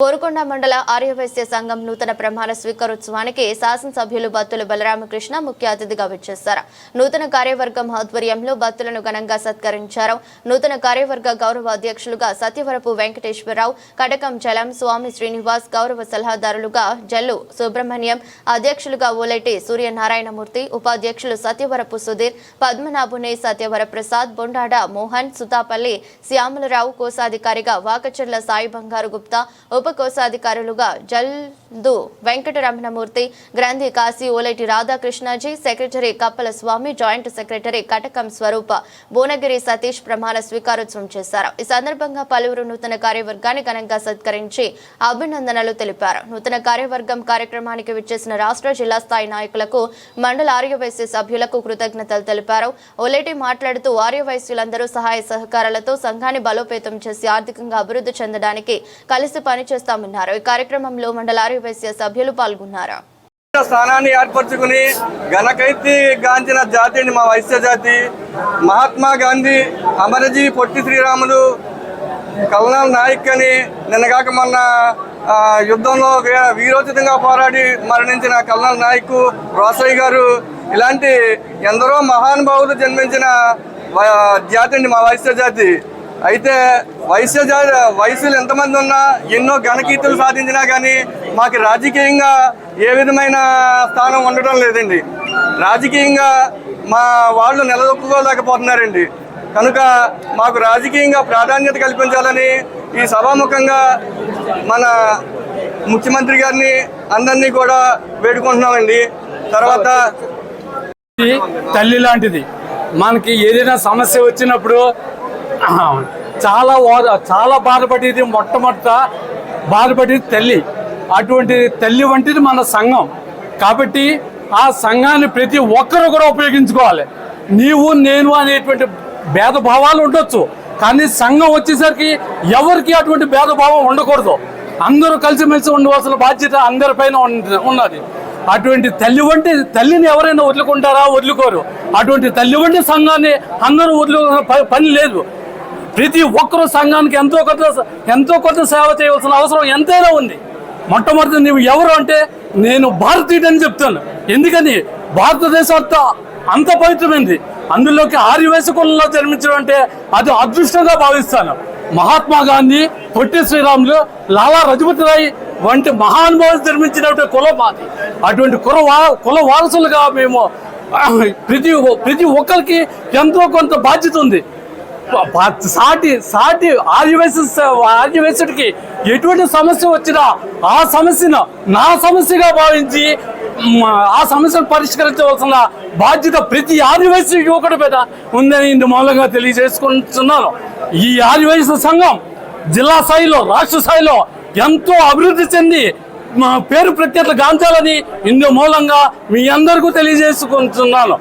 కోరుకొండ మండల ఆర్యవైశ్య సంఘం నూతన ప్రమాణ స్వీకారోత్సవానికి శాసనసభ్యులు బత్తుల బలరామకృష్ణ ముఖ్య అతిథిగా విచ్చేశారు. నూతన కార్యవర్గం ఆధ్వర్యంలో బత్తులను ఘనంగా సత్కరించారు. నూతన కార్యవర్గ గౌరవ అధ్యక్షులుగా సత్యవరపు వెంకటేశ్వరరావు కటకం చలం స్వామి శ్రీనివాస్ గౌరవ సలహాదారులుగా జల్లు సుబ్రహ్మణ్యం అధ్యక్షులుగా ఓలెటి సూర్యనారాయణమూర్తి ఉపాధ్యక్షులు సత్యవరపు సుధీర్ పద్మనాభుని సత్యవర ప్రసాద్ బొండాడ మోహన్ సుతాపల్లి శ్యామలరావు కోశాధికారిగా వాకచర్ల సాయి బంగారు గుప్తా ఉప కోశాధికారులుగా జల్దు వెంకటరమణమూర్తి గ్రంథి Kashi Oleti Radhakrishnaji secretary Kappala Swamy joint secretary Katakam Swaroopa Bhuvanagiri Satish ప్రమాణ స్వీకారోత్సవం చేశారు. ఈ సందర్భంగా పలువురు నూతన కార్యవర్గాన్ని ఘనంగా సత్కరించి అభినందనలు తెలిపారు. నూతన కార్యవర్గం కార్యక్రమానికి విచ్చేసిన రాష్ట్ర జిల్లా స్థాయి నాయకులకు మండల ఆర్యవైశ్య సభ్యులకు కృతజ్ఞతలు తెలిపారు. ఓలేటి మాట్లాడుతూ ఆర్యవైశ్యులందరూ సహాయ సహకారాలతో సంఘాన్ని బలోపేతం చేసి ఆర్థికంగా అభివృద్ధి చెందడానికి కలిసి చేస్తామన్నారు. ఈ కార్యక్రమంలో మండల ఆర్యవైశ్య సభ్యులు పాల్గొన్నారు. స్థానాన్ని ఏర్పరచుకుని ఘనకైతి గాంచిన జాతి అండి మా వైశ్య జాతి. మహాత్మా గాంధీ అమరజీ పొట్టి శ్రీరాములు కల్నాల్ నాయక్ అని నిన్నగాక మొన్న యుద్ధంలో వీరోచితంగా పోరాడి మరణించిన కల్నాల్ నాయక్ రోసయ్య గారు ఇలాంటి ఎందరో మహానుభావులు జన్మించిన జాతి అండి మా వైశ్య జాతి. అయితే వయసు జాతి వయసులు ఎంతమంది ఉన్నా ఎన్నో ఘనకీర్తులు సాధించినా కానీ మాకు రాజకీయంగా ఏ విధమైన స్థానం ఉండటం లేదండి. రాజకీయంగా మా వాళ్ళు నిలదొక్కుకోలేకపోతున్నారండి. కనుక మాకు రాజకీయంగా ప్రాధాన్యత కల్పించాలని ఈ సభాముఖంగా మన ముఖ్యమంత్రి గారిని అందరినీ కూడా వేడుకుంటున్నామండి. తర్వాత తల్లి లాంటిది. మనకి ఏదైనా సమస్య వచ్చినప్పుడు చాలా చాలా బాధపడేది మొట్టమొదట బాధపడేది తల్లి. అటువంటి తల్లి వంటిది మన సంఘం. కాబట్టి ఆ సంఘాన్ని ప్రతి ఒక్కరు కూడా ఉపయోగించుకోవాలి. నీవు నేను అనేటువంటి భేదభావాలు ఉండొచ్చు. కానీ సంఘం వచ్చేసరికి ఎవరికి అటువంటి భేదభావం ఉండకూడదు. అందరూ కలిసిమెలిసి ఉండవలసిన బాధ్యత అందరిపైన ఉన్న- ఉన్నది. అటువంటి తల్లి వంటి తల్లిని ఎవరైనా వదులుకుంటారా? వదులుకోరు. అటువంటి తల్లి వంటి సంఘాన్ని అందరూ వదులుకున్న ప- పని లేదు. ప్రతి ఒక్కరూ సంఘానికి ఎంతో కొంత ఎంతో కొంత సేవ చేయవలసిన అవసరం ఎంతైనా ఉంది. మొట్టమొదటి నువ్వు ఎవరు అంటే నేను భారతీయుడని చెప్తాను. ఎందుకని? భారతదేశం అంత అంత పవిత్రమైంది. అందులోకి ఆర్యవేశ కులంలో జన్మించడం అంటే అది అదృష్టంగా భావిస్తాను. మహాత్మా గాంధీ పొట్టి శ్రీరాములు లాలా రజపతి రాయ్ వంటి మహానుభావులు జన్మించినటువంటి కులం మాది. అటువంటి కుల కుల వారసులుగా మేము ప్రతి ప్రతి ఒక్కరికి ఎంతో కొంత బాధ్యత ఉంది. సాటి సాటి ఆదివాసి ఆదివాసుడికి ఎటువంటి సమస్య వచ్చినా ఆ సమస్యను నా సమస్యగా భావించి ఆ సమస్యను పరిష్కరించవలసిన బాధ్యత ప్రతి ఆదివాసీ యువకుడి మీద ఉందని ఇందు మూలంగా తెలియజేసుకుంటున్నాను. ఈ ఆదివాసీ సంఘం జిల్లా స్థాయిలో రాష్ట్ర స్థాయిలో ఎంతో అభివృద్ధి చెంది మా పేరు ప్రత్యేక గాంచాలని ఇందు మూలంగా మీ అందరికీ తెలియజేసుకుంటున్నాను.